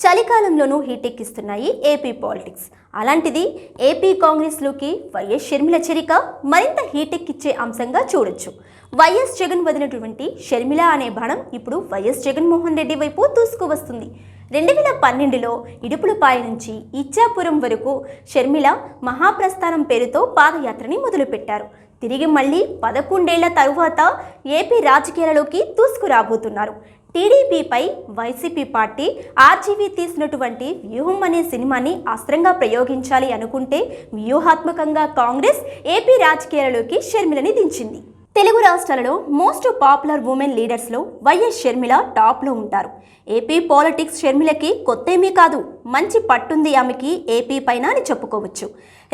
చలికాలంలోనూ హీటెక్కిస్తున్నాయి AP politics. అలాంటిది AP కాంగ్రెస్లోకి వైఎస్ షర్మిల చేరిక మరింత హీటెక్కిచ్చే అంశంగా చూడొచ్చు. వైఎస్ జగన్ వదిలినటువంటి షర్మిల అనే బాణం ఇప్పుడు వైఎస్ జగన్మోహన్ రెడ్డి వైపు దూసుకువస్తుంది. రెండు వేల పన్నెండులో ఇడుపులపాయ నుంచి ఇచ్చాపురం వరకు షర్మిల మహాప్రస్థానం పేరుతో పాదయాత్రని మొదలుపెట్టారు. తిరిగి మళ్ళీ పదకొండేళ్ళ తరువాత ఏపీ రాజకీయాలలోకి దూసుకురాబోతున్నారు. టీడీపీపై వైసీపీ పార్టీ ఆర్జీవీ తీసినటువంటి వ్యూహం అనే సినిమాని అస్త్రంగా ప్రయోగించాలి అనుకుంటే వ్యూహాత్మకంగా కాంగ్రెస్ ఏపీ రాజకీయాలలోకి షర్మిలని దించింది. తెలుగు రాష్ట్రాలలో మోస్ట్ పాపులర్ ఉమెన్ లీడర్స్లో వైఎస్ షర్మిల టాప్లో ఉంటారు. ఏపీ పాలిటిక్స్ షర్మిలకి కొత్తేమీ కాదు. మంచి పట్టుంది ఆమెకి ఏపీ పైన అని చెప్పుకోవచ్చు.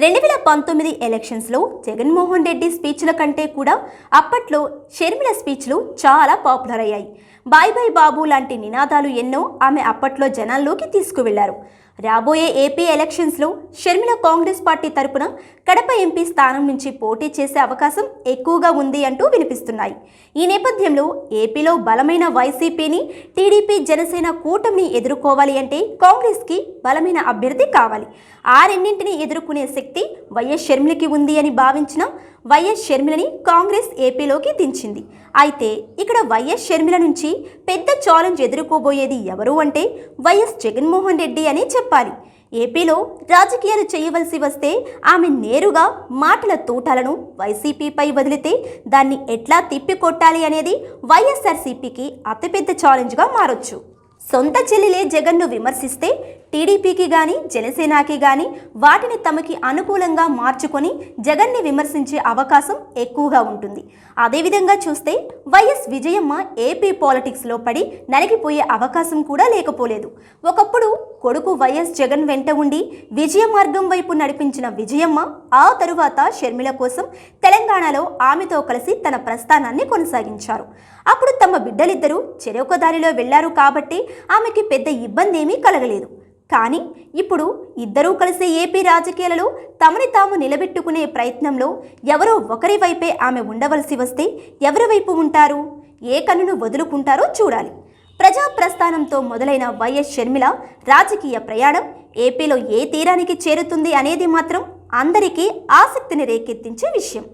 రెండు వేల పంతొమ్మిది ఎలక్షన్స్లో జగన్మోహన్ రెడ్డి స్పీచ్ల కంటే కూడా అప్పట్లో షర్మిల స్పీచ్లు చాలా పాపులర్ అయ్యాయి. బాయ్ బాయ్ బాబు లాంటి నినాదాలు ఎన్నో ఆమె అప్పట్లో జనాల్లోకి తీసుకువెళ్ళారు. రాబోయే ఏపీ ఎలక్షన్స్లో షర్మిల కాంగ్రెస్ పార్టీ తరపున కడప ఎంపీ స్థానం నుంచి పోటీ చేసే అవకాశం ఎక్కువగా ఉంది అంటూ వినిపిస్తున్నాయి. ఈ నేపథ్యంలో ఏపీలో బలమైన వైసీపీని టీడీపీ జనసేన కూటమిని ఎదుర్కోవాలి అంటే కాంగ్రెస్కి బలమైన అభ్యర్థి కావాలి. ఆ రెండింటిని ఎదుర్కొనే శక్తి వైఎస్ షర్మిలకి ఉంది అని భావించిన వైఎస్ షర్మిలని కాంగ్రెస్ ఏపీలోకి దించింది. అయితే ఇక్కడ వైఎస్ షర్మిల నుంచి పెద్ద ఛాలెంజ్ ఎదుర్కోబోయేది ఎవరు అంటే వైఎస్ జగన్మోహన్ రెడ్డి అని చెప్పాలి. ఏపీలో రాజకీయాలు చేయవలసి వస్తే ఆమె నేరుగా మాటల తూటాలను వైసీపీపై వదిలితే దాన్ని ఎట్లా తిప్పికొట్టాలి అనేది వైఎస్ఆర్సీపీకి అతిపెద్ద ఛాలెంజ్గా మారొచ్చు. సొంత చెల్లెలే జగన్ను విమర్శిస్తే టీడీపీకి కానీ జనసేనకి కానీ వాటిని తమకి అనుకూలంగా మార్చుకొని జగన్ని విమర్శించే అవకాశం ఎక్కువగా ఉంటుంది. అదేవిధంగా చూస్తే వైఎస్ విజయమ్మ ఏపీ పాలిటిక్స్లో పడి నలిగిపోయే అవకాశం కూడా లేకపోలేదు. ఒకప్పుడు కొడుకు వైఎస్ జగన్ వెంట ఉండి విజయ మార్గం వైపు నడిపించిన విజయమ్మ ఆ తరువాత షర్మిల కోసం తెలంగాణలో ఆమెతో కలిసి తన ప్రస్థానాన్ని కొనసాగించారు. అప్పుడు తమ బిడ్డలిద్దరూ చెరొక దారిలో వెళ్ళారు కాబట్టి ఆమెకి పెద్ద ఇబ్బంది ఏమీ కలగలేదు. కానీ ఇప్పుడు ఇద్దరూ కలిసి ఏపీ రాజకీయాలలో తమని తాము నిలబెట్టుకునే ప్రయత్నంలో ఎవరో ఒకరి వైపే ఆమె ఉండవలసి వస్తే ఎవరి వైపు ఉంటారు? ఏ కన్నును వదులుకుంటారో చూడాలి. ప్రజా ప్రస్థానంతో మొదలైన వైఎస్ షర్మిల రాజకీయ ప్రయాణం ఏపీలో ఏ తీరానికి చేరుతుంది అనేది మాత్రం అందరికీ ఆసక్తిని రేకెత్తించే విషయం.